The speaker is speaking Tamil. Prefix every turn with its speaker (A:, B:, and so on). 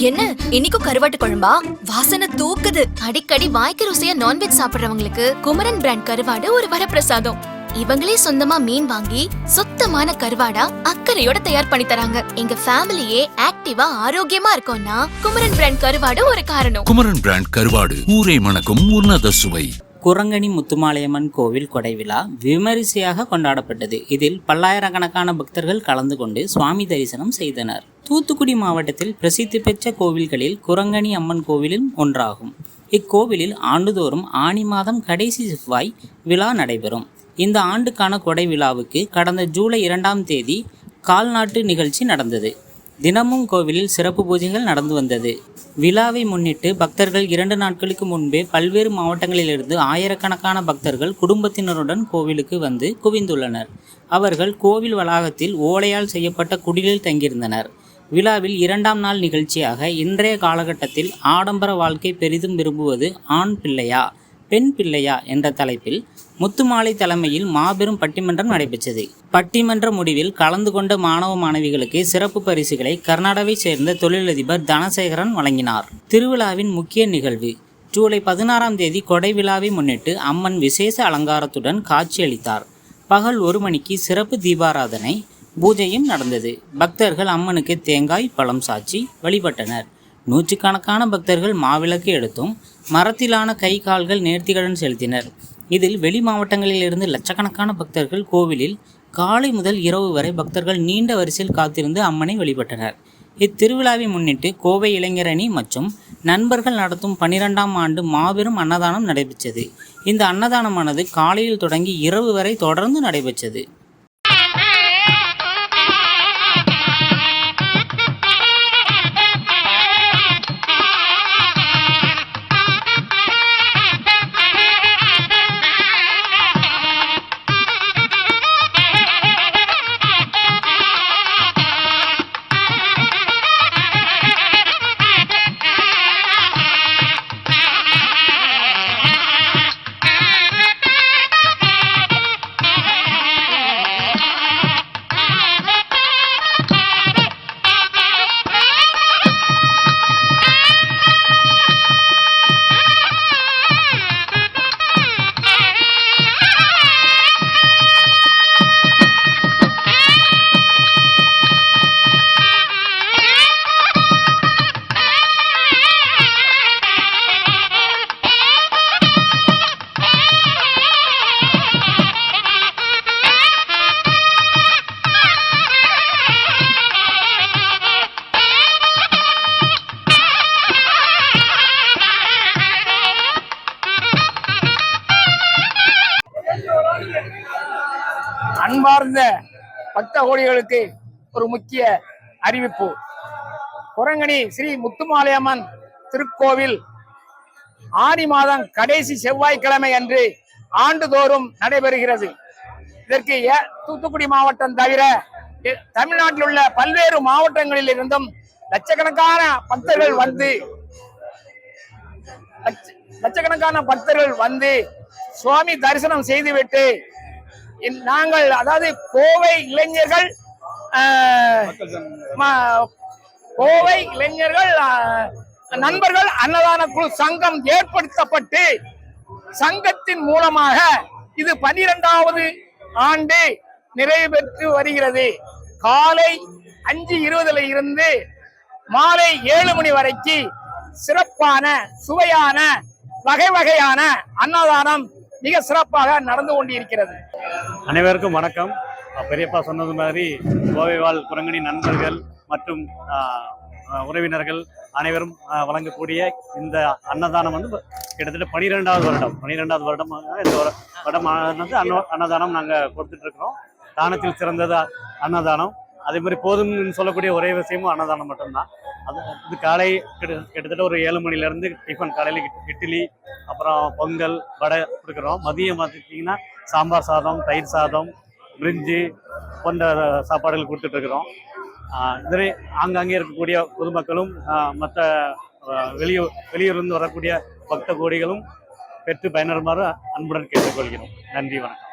A: என்ன? இன்னைக்கும் கருவாட்டு குழம்பா? வாசனை தூக்குது. அடிக்கடி வாய்க்கு ருசியா நான்வெஜ் சாப்பிடுறவங்களுக்கு குமரன் பிராண்ட் கருவாடு ஒரு வரப்பிரசாதம். இவங்களே சொந்தமா மீன் வாங்கி சுத்தமான கருவாடா அக்கறையோட தயார் பண்ணி தராங்க. எங்க ஃபேமிலியே ஆக்டிவா ஆரோக்கியமா இருக்கோம்னா குமரன் பிராண்ட் கருவாடு ஒரு காரணம்.
B: குமரன் பிராண்ட் கருவாடு ஊரே மணக்கும் உன்னத சுவை.
C: குரங்கணி முத்துமாலையம்மன் கோவில் கொடைவிழா விமரிசையாக கொண்டாடப்பட்டது. இதில் பல்லாயிரக்கணக்கான பக்தர்கள் கலந்து கொண்டு சுவாமி தரிசனம் செய்தனர். தூத்துக்குடி மாவட்டத்தில் பிரசித்தி பெற்ற கோவில்களில் குரங்கணி அம்மன் கோவிலும் ஒன்றாகும். இக்கோவிலில் ஆண்டுதோறும் ஆனி மாதம் கடைசி செவ்வாய் விழா நடைபெறும். இந்த ஆண்டுக்கான கொடை விழாவுக்கு கடந்த ஜூலை இரண்டாம் தேதி கால்நாட்டு நிகழ்ச்சி நடந்தது. தினமும் கோவிலில் சிறப்பு பூஜைகள் நடந்து வந்தது. விழாவை முன்னிட்டு பக்தர்கள் இரண்டு நாட்களுக்கு முன்பே பல்வேறு மாவட்டங்களிலிருந்து ஆயிரக்கணக்கான பக்தர்கள் குடும்பத்தினருடன் கோவிலுக்கு வந்து குவிந்துள்ளனர். அவர்கள் கோவில் வளாகத்தில் ஓலையால் செய்யப்பட்ட குடிலில் தங்கியிருந்தனர். விழாவில் இரண்டாம் நாள் நிகழ்ச்சியாக இன்றைய காலகட்டத்தில் ஆடம்பர வாழ்க்கை பெரிதும் விரும்புவது ஆண் பிள்ளையா? பெண் பிள்ளையா என்ற தலைப்பில் முத்துமாலை தலைமையில் மாபெரும் பட்டிமன்றம் நடைபெற்றது. பட்டிமன்ற முடிவில் கலந்து கொண்ட மாணவ மாணவிகளுக்கு சிறப்பு பரிசுகளை கர்நாடகாவை சேர்ந்த தொழிலதிபர் தனசேகரன் வழங்கினார். திருவிழாவின் முக்கிய நிகழ்வு ஜூலை பதினாறாம் தேதி கொடை விழாவை முன்னிட்டு அம்மன் விசேஷ அலங்காரத்துடன் காட்சியளித்தார். பகல் ஒரு மணிக்கு சிறப்பு தீபாராதனை பூஜையும் நடந்தது. பக்தர்கள் அம்மனுக்கு தேங்காய் பழம் சாட்சி வழிபட்டனர். நூற்றுக்கணக்கான பக்தர்கள் மாவிளக்கு எடுத்தும் மரத்திலான கை கால்கள் நேர்த்திகளுடன் செலுத்தினர். இதில் வெளி மாவட்டங்களிலிருந்து லட்சக்கணக்கான பக்தர்கள் கோவிலில் காலை முதல் இரவு வரை பக்தர்கள் நீண்ட வரிசையில் காத்திருந்து அம்மனை வழிபட்டனர். இத்திருவிழாவை முன்னிட்டு கோவை இளைஞரணி மற்றும் நண்பர்கள் நடத்தும் பன்னிரெண்டாம் ஆண்டு மாபெரும் அன்னதானம் நடைபெற்றது. இந்த அன்னதானமானது காலையில் தொடங்கி இரவு வரை தொடர்ந்து நடைபெற்றது.
D: அன்பார்ந்த பக்த கோடிகளுக்கு ஒரு முக்கிய அறிவிப்பு. குரங்கணி ஸ்ரீ முத்துமாலையம்மன் திருக்கோவில் ஆடி மாதம் கடைசி செவ்வாய்க்கிழமை அன்று ஆண்டுதோறும் நடைபெறுகிறது. இதற்கு தூத்துக்குடி மாவட்டம் தவிர தமிழ்நாட்டில் உள்ள பல்வேறு மாவட்டங்களில் இருந்தும் லட்சக்கணக்கான பக்தர்கள் வந்து லட்சக்கணக்கான பக்தர்கள் வந்து சுவாமி தரிசனம் செய்துவிட்டு நாங்கள் அதாவது கோவை இளைஞர்கள் கோவை இளைஞர்கள் நண்பர்கள் அன்னதான குழு சங்கம் ஏற்படுத்தப்பட்டு சங்கத்தின் மூலமாக இது பனிரெண்டாவது ஆண்டு நிறைவு பெற்று வருகிறது. காலை அஞ்சு இருபதுல இருந்து மாலை ஏழு மணி வரைக்கு சிறப்பான சுவையான வகை வகையான அன்னதானம் மிக சிறப்பாக நடந்து கொண்டிருக்கிறது.
E: அனைவருக்கும் வணக்கம். பெரியப்பா சொன்னது மாதிரி கோவை வாழ் குரங்கணி நண்பர்கள் மற்றும் ஆஹ், உறவினர்கள் அனைவரும் வழங்கக்கூடிய இந்த அன்னதானம் வந்து கிட்டத்தட்ட பனிரெண்டாவது வருடம். பனிரெண்டாவது வருடம் இந்த வரு- வருடம் வந்து அன்ன அன்னதானம் நாங்கள் கொடுத்துட்டு இருக்கிறோம் தானத்தில் சிறந்தது அன்னதானம். அதே மாதிரி போதும்னு சொல்லக்கூடிய ஒரே விஷயமும் அன்னதானம் மட்டும்தான். அது இது காலை கிட்ட- கிட்டத்தட்ட ஒரு ஏழு மணிலேருந்து டிஃபன் காலையில் இட்லி அப்புறம் பொங்கல் வடை கொடுக்குறோம். மதியம் பார்த்துக்கிட்டிங்கன்னா சாம்பார் சாதம் தயிர் சாதம் பிரிஞ்சு போன்ற சாப்பாடுகள் கொடுத்துட்ருக்குறோம். இதுவே ஆங்காங்கே இருக்கக்கூடிய பொதுமக்களும் மற்ற வெளியூர் வெளியூர்லேருந்து வரக்கூடிய பக்த கோடிகளும் பெற்று பயனருமாறு அன்புடன் கேட்டுக்கொள்கிறோம். நன்றி வணக்கம்.